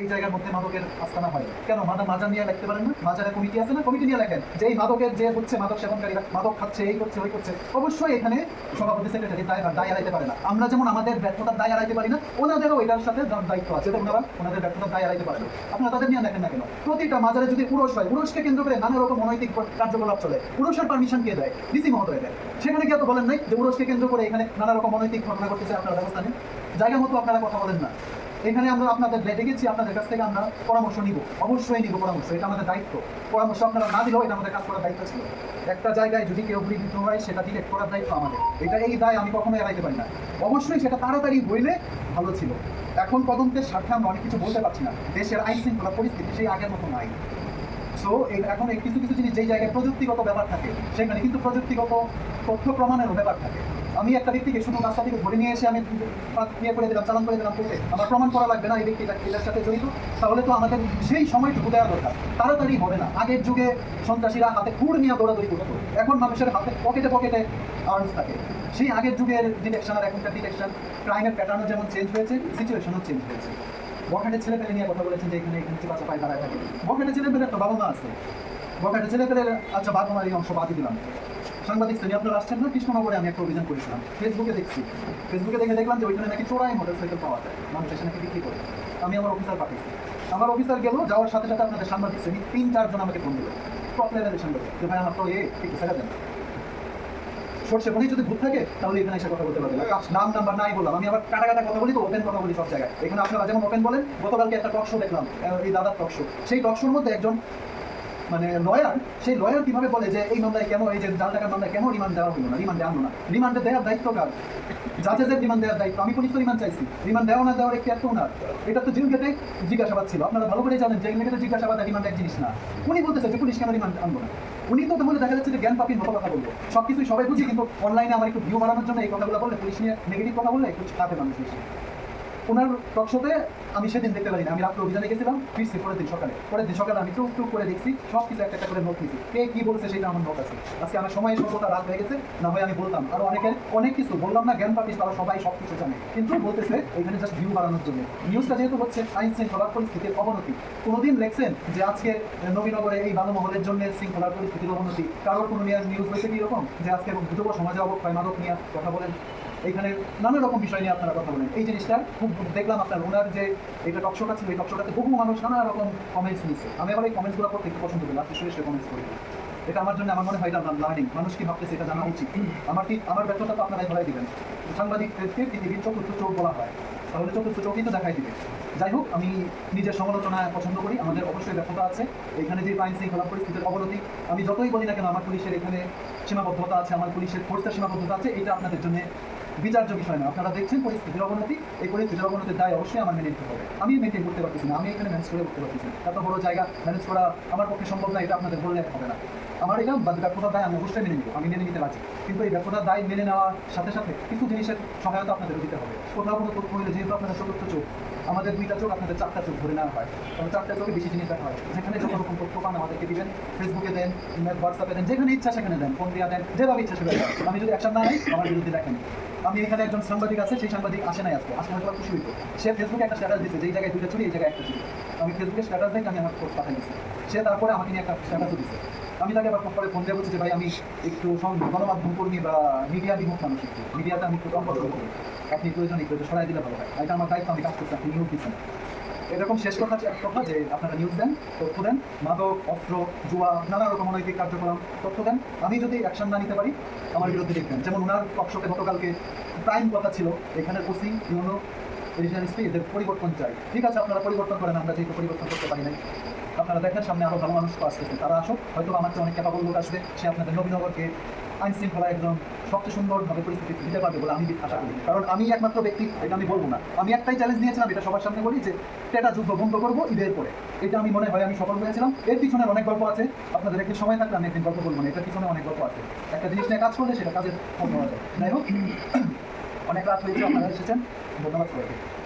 এই জায়গার মধ্যে মাদকের হয়। কেন? মাদা নিয়ে লিখতে পারেন না? মাজারে কমিটি আছে না? কমিটি নিয়ে লেখেন। যে এই মাদকের যে হচ্ছে মাদক সেবনকারীরা, মাদক খাচ্ছে, এই করছে, ওই করছে, অবশ্যই এখানে সভাপতি সেক্রেটারি দায় দায় পারে না। আমরা যেমন আমাদের ব্যর্থতার দায় পারি না, ওনাদেরও সাথে দায়িত্ব আছে। ওনারা ওনাদের ব্যর্থতার দায় পারে না। আপনারা তাদের নিয়ে দেখেন না কেন? প্রতিটা মাজারে যদি উরস হয় উরসকে কেন্দ্র করে নানা রকম অনৈতিক কার্যকলাপ চলে। উরসের পারমিশন কে দেয়? ডিসি মহোদয় দেয় সেখানে কি এত বলেন নাই যে উরসকে কেন্দ্র করে এখানে নানা রকম অনৈতিক ঘটনা ঘটতেছে, আপনারা ব্যবস্থা নেন। জায়গা মতো আপনারা কথা বলেন না। এখানে আমরা আপনাদের ডেকেছি আপনাদের কাছ থেকে আমরা পরামর্শ নিব। অবশ্যই নিব পরামর্শ, এটা আমাদের দায়িত্ব। পরামর্শ আপনারা না দিলেও এটা আমাদের কাজ করার দায়িত্ব ছিল। একটা জায়গায় যদি কেউ বিঘ্নিত হয়, সেটা ডিলেক্ট করার দায়িত্ব আমাদের। এটা এই দায় আমি কখনোই এড়াইতে পারি না। অবশ্যই সেটা তাড়াতাড়ি হইলে ভালো ছিল। এখন তদন্তের স্বার্থে আমরা অনেক কিছু বলতে পারছি না। দেশের আইন শৃঙ্খলা পরিস্থিতি সেই আগের মতো নাই। সো এখন কিছু কিছু জিনিস যেই জায়গায় প্রযুক্তিগত ব্যাপার থাকে, সেখানে কিন্তু প্রযুক্তিগত তথ্য প্রমাণেরও ব্যাপার থাকে। আমি একটা ব্যক্তিকে শুধু রাস্তা থেকে ধরে নিয়ে এসে আমি ইয়ে করে দিলাম, চালান করে দিলাম করতে। আমার প্রমাণ করা লাগবে না এই ব্যক্তিটা এটার সাথে জড়িত? তাহলে তো আমাদের সেই সময়টুকু দেওয়া দরকার। তাড়াতাড়ি হবে না। আগের যুগে সন্ত্রাসীরা হাতে কুড় নিয়ে দৌড়াদৌড়ি করতো। এখন মানুষের হাতে পকেটে পকেটে আর্নস থাকে। সেই আগের যুগের ডিটেকশন আর এখনকার ডিটেকশন ক্রাইমের প্যাটার্নও যেমন চেঞ্জ হয়েছে সিচুয়েশনও চেঞ্জ হয়েছে। বখাটের ছেলে পেলে নিয়ে কথা বলেছেন যে এখানে এখানে চিপাচা পায় দাঁড়ায় থাকে। বখাটের ছেলে পেলে একটা বাবা মা আছে। বখাটের ছেলে পেলে আচ্ছা বাবা মার এই অংশ বাদই দিলাম। সাংবাদিক শ্রেণি আপনারা আসছেন না কৃষ্ণনগরে আমি একটা অভিযান করেছিলাম। ফেসবুকে দেখছি। ফেসবুকে দেখে দেখলাম যে ওইখানে নাকি চোরাই মোটরসাইকেল পাওয়া যায়। মানুষ এসে নাকি বিক্রি করে। আমি আমার অফিসার পাঠিয়েছি। আমার অফিসার গেল, যাওয়ার সাথে সাথে আপনাদের সাংবাদিক শ্রেণি তিন চারজন আমাকে ফোন দিল। লেভেলের সাংবাদিক যে, ভাই, আমার তো এ, একটু সেরা দেন। সরষে বনেই যদি ভূত থাকে, তাহলে এখানে এসে কথা বলতে পারবে নাম নাম্বার নাই বললাম। আমি আবার কাটা কাটা কথা বলি তো ওপেন কথা বলি সব জায়গায়। এখানে আপনারা যেমন ওপেন বলেন, গতকালকে একটা টক শো দেখলাম এই দাদার টক শো সেই টক শোর মধ্যে একজন মানে লয়ার সেই লয়ার কীভাবে বলে যে এই মামলায় কেন, এই যে জাল টাকার মামলায় কেন রিমান্ড দেওয়া হলো না, রিমান্ডে আনলো না? রিমান্ডে দেওয়ার দায়িত্ব কার? জাজেসের রিমান্ড দেওয়ার দায়িত্ব। আমি পুলিশ তো রিমান্ড চাইছি। রিমান্ড দেওয়া না দেওয়ার একটি একটা ওনার এটা তো জেল গেটে জিজ্ঞাসাবাদ ছিল। আপনারা ভালো করে জানেন জেল গেটে জিজ্ঞাসাবাদ রিমান্ড এক জিনিস না। উনি বলতেছে যে পুলিশ কেন রিমান্ড আনব না? উনি তো তাহলে দেখা যাচ্ছে যে জ্ঞান পাপির মতো কথা বলব সব কিছুই সবাই বুঝি, কিন্তু অনলাইনে আমার একটু ভিউ বাড়ানোর জন্য এই কথাগুলো বললে, পুলিশ নিয়ে নেগেটিভ কথা বললে একটু চাপে মানুষ ওনার টকশোতে আমি সেদিন দেখতে পারিনি। আমি রাত্রে অভিযানে গেছিলাম, ফিরছি পরের দিন সকালে। পরের দিন সকালে আমি টুক টুক করে দেখছি সব কিছু একটা একটা করে নোট নিয়েছি। কে কি বলছে সেটা আমার নোট আছে। আজকে আমার সময় সর্বতা রাত হয়ে গেছে, না হয় আমি বলতাম। আরও অনেকের অনেক কিছু, বললাম না, জ্ঞান পাপিস তারা সবাই সব কিছু জানে। কিন্তু বলতেছে, এখানে জাস্ট ভিউ বাড়ানোর জন্য। নিউজটা যেহেতু হচ্ছে আইন শৃঙ্খলার পরিস্থিতির অবনতি। কোনোদিন লেখছেন যে আজকে নবীনগরে এই বালুমহলের জন্য শৃঙ্খলার পরিস্থিতির অবনতি। কারোর কোনো নিউজ হয়েছে কি এরকম? যে আজকে যুব সমাজে অবক্ষয় মাদক নিয়ে কথা বলেন? এইখানে নানা রকম বিষয় নিয়ে আপনারা কথা বলেন। এই জিনিসটা খুব দেখলাম আপনার ওনার যে এটা টকশোটা ছিল, এই টকশোটাতে বহু মানুষ নানা রকম কমেন্টস নিয়েছে। আমি আবার এই কমেন্টসগুলো করতে একটু পছন্দ করি, আপনি সুরেশ কমেন্টস করি এটা আমার জন্য আমার মনে হয় এটা লার্নিং মানুষ কি ভাবতেছে এটা জানা উচিত? আমার কি আমার ব্যর্থতা তো আপনারাই ধরাই দিবেন। সাংবাদিকদেরকে পৃথিবীর চতুর্থ চোখ বলা হয়। তাহলে চতুর্থ চোখই তো দেখাই দিবে। যাই হোক, আমি নিজের সমালোচনা পছন্দ করি, আমাদের অবশ্যই ব্যর্থতা আছে। এখানে যে আইন শৃঙ্খলা পরিস্থিতির অবনতি, আমি যতই বলি না কেন, আমার পুলিশের এখানে সীমাবদ্ধতা আছে, আমার পুলিশের ফোর্সের সীমাবদ্ধতা আছে এটা আপনাদের জন্য বিচার্য বিষয় না আপনারা দেখছেন পরিস্থিতির অবনতি। এই পরিস্থিতির অবনতির দায় অবশ্যই আমার মেনে নিতে হবে। আমি মেনটেন করতে পারতেছি না। আমি এখানে ম্যানেজ করে করতে পারতেছি। এত বড় জায়গা ম্যানেজ করা আমার পক্ষে সম্ভব না, এটা আপনাদের বললে হবে না। আমার এটা ব্যর্থতার দায় আমি অবশ্যই মেনে নিব। আমি মেনে নিতে পারছি কিন্তু এই ব্যর্থতার দায় মেনে নেওয়ার সাথে সাথে কিছু জিনিসের সহায়তা আপনাদের দিতে হবে। কোথাও কোনো তথ্য হলে যেহেতু আপনাদের চতুর্থ চোখ, আমাদের দুইটা চোখ আপনাদের চারটা চোখ ধরে নেওয়া হয়। তবে চারটা চোখে বেশি জিনিস দেখা হয়। যেখানে যত রকম তথ্য পান আমাদেরকে দিবেন ফেসবুকে দেন হোয়াটসঅ্যাপে দেন, যেখানে ইচ্ছা সেখানে দেন, ফোন দিয়ে দেন, যেভাবে ইচ্ছা সেভাবে। আমি যদি অ্যাকশন না নেই, আমার বিরুদ্ধে দেখেন। আমি এখানে একজন সাংবাদিক আছে, সেই সাংবাদিক আসে নাই আজকে। আসলে হয়তো খুশি হইতো। সে ফেসবুকে একটা স্ট্যাটাস দিয়েছে যে এই জায়গায় দুইটা চুরি এই জায়গায় একটা চুরি আমি ফেসবুকে স্ট্যাটাস দেখে আমি আমার পোস্ট পাঠাই দিচ্ছি সে তারপরে আমাকে নিয়ে একটা স্ট্যাটাসও দিচ্ছে আমি তাকে আবার পরে ফোন দিয়ে বলছি যে, ভাই, আমি একটু গণমাধ্যম কর্মী বা মিডিয়া বিমুখ মানুষ মিডিয়াতে আমি একটু কম পছন্দ করি। আপনি প্রয়োজন একটু সরাই দিলে ভালো হয়। এটা আমার দায়িত্ব, আমি কাজ করছি, আপনি নিউজ দিচ্ছেন। এরকম শেষ কথা এক কথা যে আপনারা নিউজ দেন, তথ্য দেন, মাদক, অস্ত্র, জুয়া, নানা রকম অনৈতিক কার্যক্রম তথ্য দেন, আমি যদি অ্যাকশন না নিতে পারি, আমার বিরুদ্ধে দেখবেন যেমন ওনার পক্ষে গতকালকে প্রাইম কথা ছিল, এখানে ওসি, ইউনো স্পি এদের পরিবর্তন চাই। ঠিক আছে, আপনারা পরিবর্তন করেন, আমরা যেহেতু পরিবর্তন করতে পারি নাই। আপনারা দেখেন, সামনে আরও ভালো মানুষ আসতেছে। তারা আসুক হয়তো আমার অনেক ক্যাপাবল লোক আসবে, সে আপনাদের নবীনগরকে আইন শৃঙ্খলা একদম সবচেয়ে সুন্দরভাবে পরিস্থিতি দিতে পারবে বলে আমি আশা করি। কারণ আমি একমাত্র ব্যক্তি, এটা আমি বলব না। আমি একটাই চ্যালেঞ্জ নিয়েছিলাম, এটা সবার সামনে বলি যে টেটা যুদ্ধ বন্ধ করব, ঈদের পরে। এটা আমি মনে হয় আমি সফল হয়েছিলাম। এর পিছনে অনেক গল্প আছে। আপনাদের একদিন সময় থাকলে আমি একদিন গল্প বলব না এটার পিছনে অনেক গল্প আছে। একটা জিনিস নিয়ে কাজ করলে সেটা কাজের ফল যায়। যাই হোক, অনেক রাত হয়েছে, আপনারা এসেছেন। ধন্যবাদ সবাইকে।